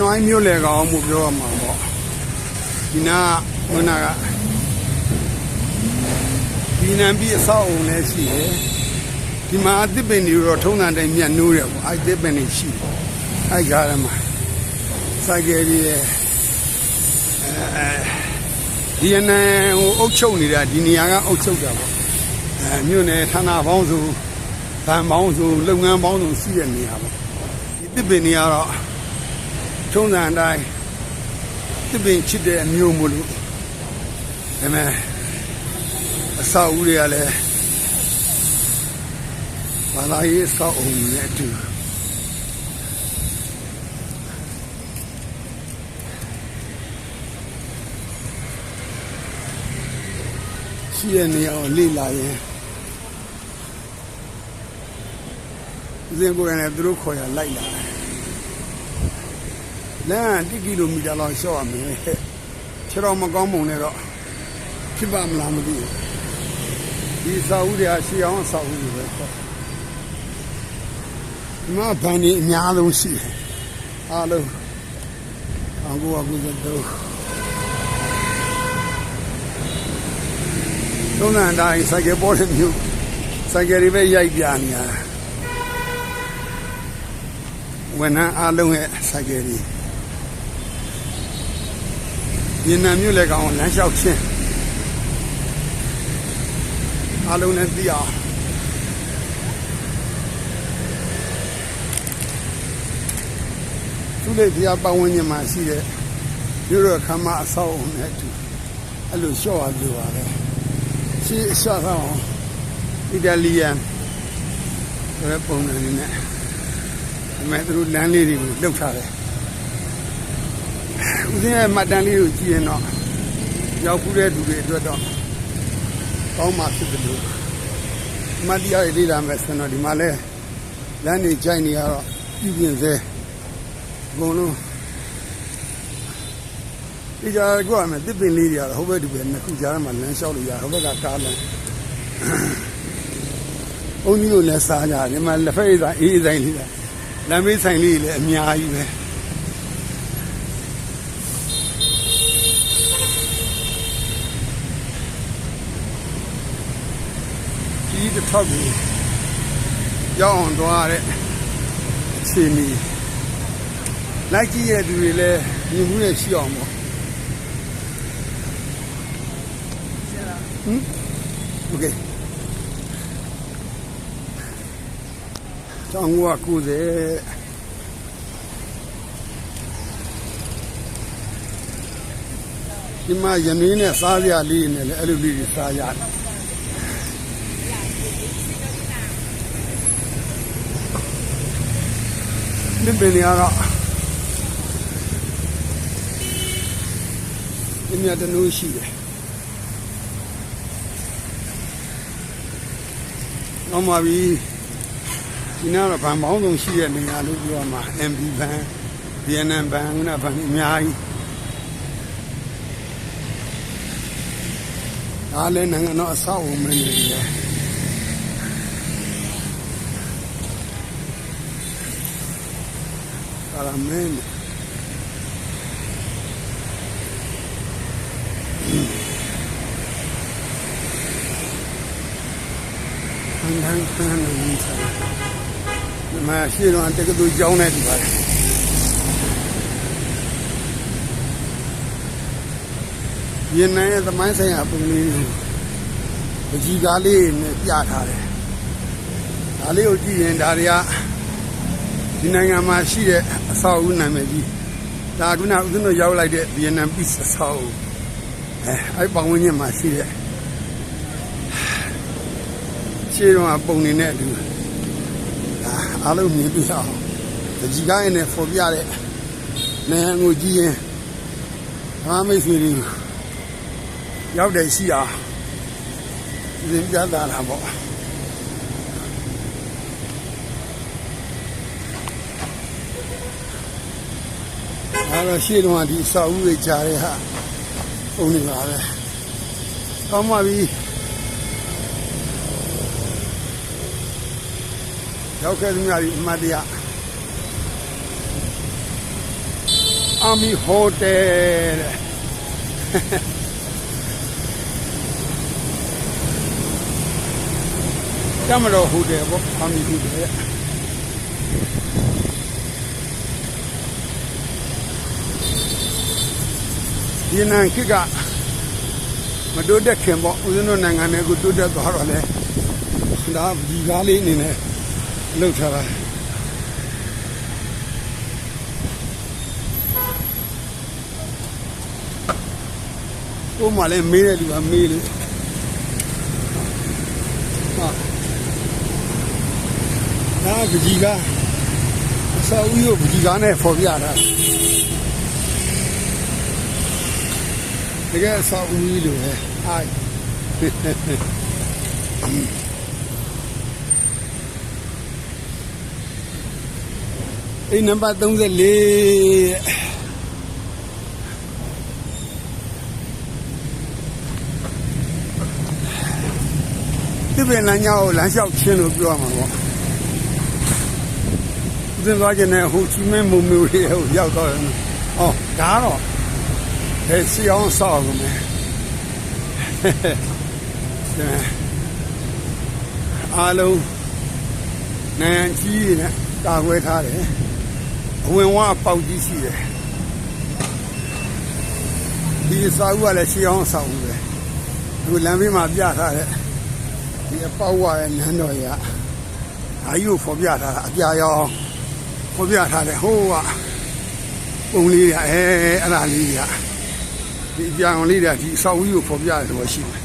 နွိုင်းမြို့လေကောင်မှုပြောရမှာပေါ့ဒီနာကဟိုနာကဒီနံပြီးအဆောက်အုံလည်းရှိတယ်ဒီမှာအသစ်ပင်တွေတော့ထုံးစံတိုင်းမြတ်နိုးတယ်ပေါ့အဲ့ဒီသစ်ပင်တွေရှိတယ်အဲ့ကြားထဲမှာစိုက်ကယ်ကြီးရဲ့အဲဒီနံဟိုအုတ်ချုပ်နေတာဒီနေရာကအုတ်ချုပ်တာပေါ့အဲမြို့နယ်ဌာနပေါင်းစုဗန်ပေါင်းစုလုပ်ငန်းပေါင်းစုရှိတဲ့နေရာပေါ့ဒီသစ်ပင်တွေကတော့ ထုံးစံအတိုင်းသစ်ပင်ချစ်တဲ့အမျိုးမို့လို့ဒါပေမဲ့အဆောက်အဦတွေကလည်းဘာသာရေးအဆောက်အဦနဲ့အတူရှိတဲ့နေရာကိုလေ့လာရင်ဦးဇင်းကိုယ်တိုင်လည်းသူတို့ခေါ်ရလိုက်လာတယ် လမ်း1ကီလိုမီတာလောက်ရှော့ရမယ်ခြေတော်မကောင်းပုံနဲ့တော့ဖြစ်ပါမလားမသိဘူးဒီစာအုပ်တွေကရှေးအောင်စာအုပ်တွေပဲပေါ့ဒီမှာဗန်ဒီအများဆုံးရှိတယ်အားလုံးအောင်ကိုကကုသတော့သုံးနံတိုင်းစိုက်ကပေါ်တဲ့မြို့စိုက်ကတွေပဲရိုက်ပြနေရတာဝန်ထမ်းအားလုံးရဲ့စိုက်ကတွေ ဗီယက်နမ်မြို့လည်းကောင်လမ်းလျှောက်ချင်းအားလုံးလည်းသိအောင်သူလေးတရားပတ်ဝန်းကျင်မှာရှိတဲ့မြို့တော်ခမ်းမအဆောက်အုံနဲ့အတူအဲ့လိုလျှော့ရလို့ပါပဲရှေ့အလျှော့ဆောင်အီတလီယန်ဆိုတဲ့ပုံစံလေးနဲ့ဒီမဲ့သူတို့လမ်းလေးတွေကိုလှုပ်ထားတယ် ဦးစင်းရဲ့မှတ်တမ်းလေးကိုကြည့်ရင်တော့ရောက်ခုတဲ့သူတွေအတွက်တော့ကောင်းမှဖြစ်တယ်လို့အမှတ်တရရေးလေးလာမယ်ဆိုတော့ဒီမှာလဲလမ်းတွေကြိုက်နေရတော့ပြုပြင်စေအကုန်လုံးဒီကြားကမှတစ်ပင်လေးတွေကတော့ဟိုဘက်ဒီဘက်နှစ်ခုကြားမှာလမ်းလျှောက်လို့ရဟိုဘက်ကကားလမ်းအုံကြီးတို့လည်းစားကြတယ်ဒီမှာလက်ဖက်ရည်ဆိုင်အေးဆိုင်လေးလမ်းမေးဆိုင်လေးလည်းအများကြီးပဲကြီးတစ် ထောက်ကိုရောက်အောင်သွားတဲ့အခြေအနေလိုက်ကြည့်ရတဲ့သူတွေလည်းမြင်မှုနဲ့ရှိအောင်ပေါ့ဟမ်โอเคကျောင်းကကုသေးဒီမှာယမင်းနဲ့စားရလေးနဲ့လည်းအဲ့လိုလေးတွေစားရတယ် ဒီပင်ရတော့ဒီမြတ်တနူးရှိတယ်။တော့မှပြီးဒီနားတော့ဗန်ပေါင်းဆုံးရှိတဲ့နေရာလို့ပြောမှာ MB ဘန် VNM ဘန်ကဘန်အများကြီးဒါလည်းနိုင်ငံတော်အဆောက်အဦမင်းတွေ လေကာရမင်းဟန်ဟန်ဟန်နေစားဒီမှာရှိတော့တက္ကသိုလ်ကျောင်းနဲ့ဒီပါတယ်ရင်းနိုင်ရဲ့သမိုင်းဆိုင်ရာပုံလေးကိုပကြီးကားလေးနဲ့ပြထားတယ်ဒါလေးကိုကြည့်ရင်ဒါတွေက ဒီနိုင်ငံမှာရှိတဲ့အဆောက်အဦနာမည်ကြီးဒါကဦးဇင်းတို့ရောက်လိုက်တဲ့ဗီယက်နမ်ပစ်အဆောက်အဦအဲအဲ့ပတ်ဝန်းကျင်မှာရှိတဲ့ခြေတော်ပုံနေတဲ့အတူဒါအားလုံးမြင်ပြအောင်ပကြီးကားနဲ့ဖော်ပြတဲ့နိုင်ငံကိုကြည့်ရင်ဓမ္မမိတ်ဆွေတွေရောက်တယ်ရှိအောင်သင်ပြတာလားပေါ့ အဲ့တော့ရှေ့တုန်းကဒီစာအုပ်တွေကြားတဲ့ဟာပုံနေပါပဲကောင်းပါပြီရောက်ခဲ့သမျှဒီအမတ်တရား Army Hotel တဲ့တမတော်ဟိုတယ်ပေါ့ Army Hotel ရဲ့ ဒီနန်ခိကမတိုးတက်ခင်ပေါ့ဦးဇင်းတို့နိုင်ငံနဲ့ကိုတိုးတက်သွားတော့လေဒါဒီကားလေးအနေနဲ့လှုပ်ထားတာကိုမှလည်းမေးတဲ့လူကမေးလို့ဟာဒါကကြီးကအစာဦးရုပ်ကြီးကနဲ့ဖော်ပြတာ တကယ်အစာဦးကြီးလို့ဟဲ့အိုင်အိမ်နံပါတ်34ဒီပင်လမ်းကြောင်းကိုလမ်းလျှောက်ချင်းလို့ပြောမှာပေါ့ဦးဇင်းသွားခြင်းနဲ့ဟိုချီမင်းမုံမျိုးလေးဟိုရောက်တော့တယ်။အော်ဒါတော့ ဟဲ့စီအောင်ဆောက်ကုန်မယ်။အားလုံးနိုင်ကြီးတွေနဲ့ကာကွယ်ထားတယ်။အဝင်ဝအပေါက်ကြီးရှိတယ်။ဒီစာအုပ်ကလည်းရှေးအောင်ဆောက်ဦးပဲ။ဒီလမ်းဘေးမှာပြထားတယ်။ဒီအပေါက်ဝရဲ့နန်းတော်ကြီးကအာကြီးကိုဖော်ပြထားတာအပြာရောင်ဖော်ပြထားတယ်ဟိုးကပုံလေးရအဲအဲ့ဒါလေးရ ဒီအပြာရောင်လေးတွေဒီအဆောက်အဦကိုဖော်ပြတယ်လို့ရှိတယ်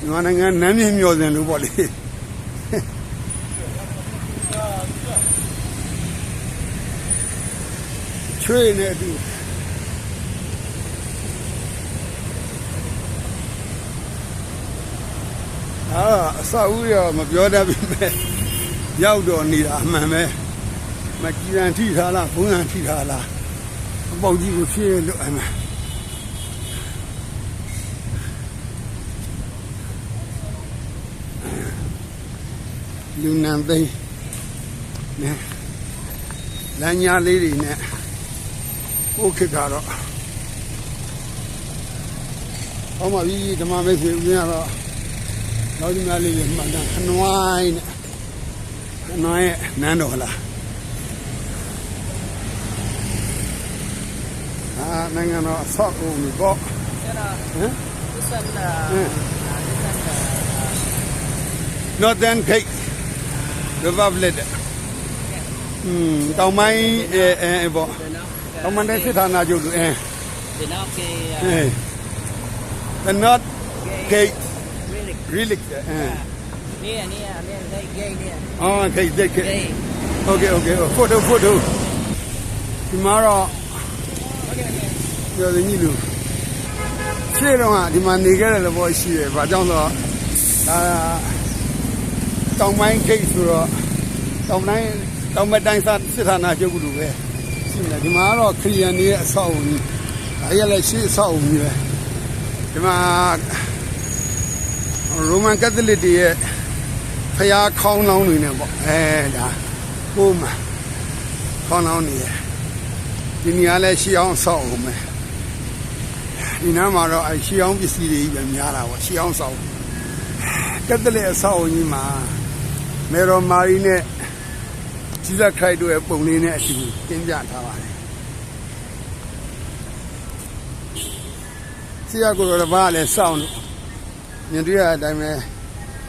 မြန်မာနိုင်ငံနမ်းမြင့်မြော်စင်လို့ပေါ့လေချွေးနေအတူအာအဆောက်အဦရောမပြောတတ်ပြီမဲ့ ရောက်တော့နေတာအမှန်ပဲမကြည်ရန်ထိထားလားဘုံရန်ထိထားလားအပေါက်ကြီးကိုဖြည့်လို့အမှန်လူနံသိန်းနဲ့လမ်းညာလေးတွေနဲ့ပို့ခစ်တာတော့ဟောမှာပြီးဓမ္မမိတ်ဆွေဦးဇင်းကတော့နောက်ဒီများလေးတွေမှန်တာခနွိုင်းနဲ့ ခနွိုင်းရဲ့နန်းတော်လားအာနိုင်ငံတော်ဆောက်ဦးပြီပေါ့ Then, uh, ဟမ် this one, uh, Yeah. uh, this one, uh, Northern Cape Republic อืมတောင်ပိုင်းအဲအဲပေါ့ the knock, တောင်ပိုင်းတိုင်းစစ်ဌာနချုပ်လို့အဲ the knock, uh, အဲ The North Cape really, Relic အဲ near, near, near, they gay near, အော် Cape Cape gay. Okay okay photo photo ဒီမှာတော့ Okay, okay. ပြောတယ်ညီလူရှေ့တော့ကဒီမှာနေခဲ့တယ်လို့ပြောရှိတယ်။ဘာကြောင့်လဲဆိုတော့ဒါတောင်ပိုင်းဂိတ်ဆိုတော့တောင်တိုင်းတောင်မတိုင်းစာစစ်ဌာနချုပ်ကလူပဲရှိတယ်ဒီမှာကတော့ခရီးရန်တွေရဲ့အဆောက်အဦကြီးဒါရလည်းရှေ့အဆောက်အဦကြီးပဲဒီမှာရိုမန်ကက်သလစ်တွေရဲ့ ဖျားခေါင်းလောင်းတွေနဲ့ပေါ့အဲဒါပုံမှန်ခေါင်းလောင်းတွေရဲ့ဒီနေရာလဲရှေ့အောင်ဆောက်အောင်မယ်ဒီနားမှာတော့အရှေးအောင်ပစ္စည်းတွေပဲများတာပေါ့ရှေးအောင်ဆောင်ကက်သလစ်အဆောက်အဦကြီးမှာမေရိုမာရီနဲ့ဂျီဇက်ခရိုက်တို့ရဲ့ပုံလေးနဲ့အတူတင်ပြထားပါတယ်ဆရာကိုယ်တော်တစ်ပါးလည်းစောင့်လို့မြင်တွေ့ရတဲ့အတိုင်းပဲ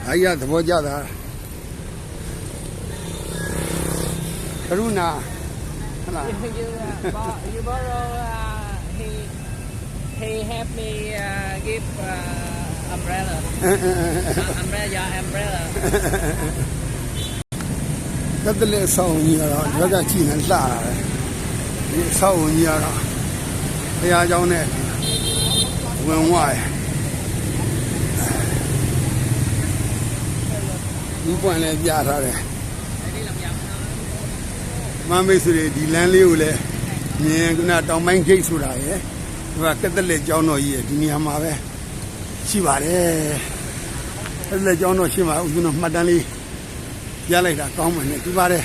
အားရသဘောကျတာ ကရုဏာဟုတ်လား You, you, uh, bor- you borrow, uh, he, he help me, uh, give, uh, umbrella, uh, umbrella, your umbrella. ကက်သလစ်အဆောက်အဦကြီးကတော့ဒီဘက်ကကြည့်နေလှတာပဲဒီအဆောက်အဦကြီးကတော့ဘုရားကျောင်းနဲ့ဝင်ဝရဒီပွင့်လည်းပြထားတယ် မမေးဆိုရဒီလမ်းလေးကိုလည်းမြင်ခုနတောင်ပိုင်းဂိတ်ဆိုတာရယ်ဒီကကက်သလစ်ကျောင်းတော်ကြီးရယ်ဒီနေရာမှာပဲရှိပါတယ်အဲ့ဒီလေကျောင်းတော်ရှင်းမှာဦးဇင်းတို့မှတ်တမ်းလေးရလိုက်တာကောင်းမှနဲ့ဒီပါတယ်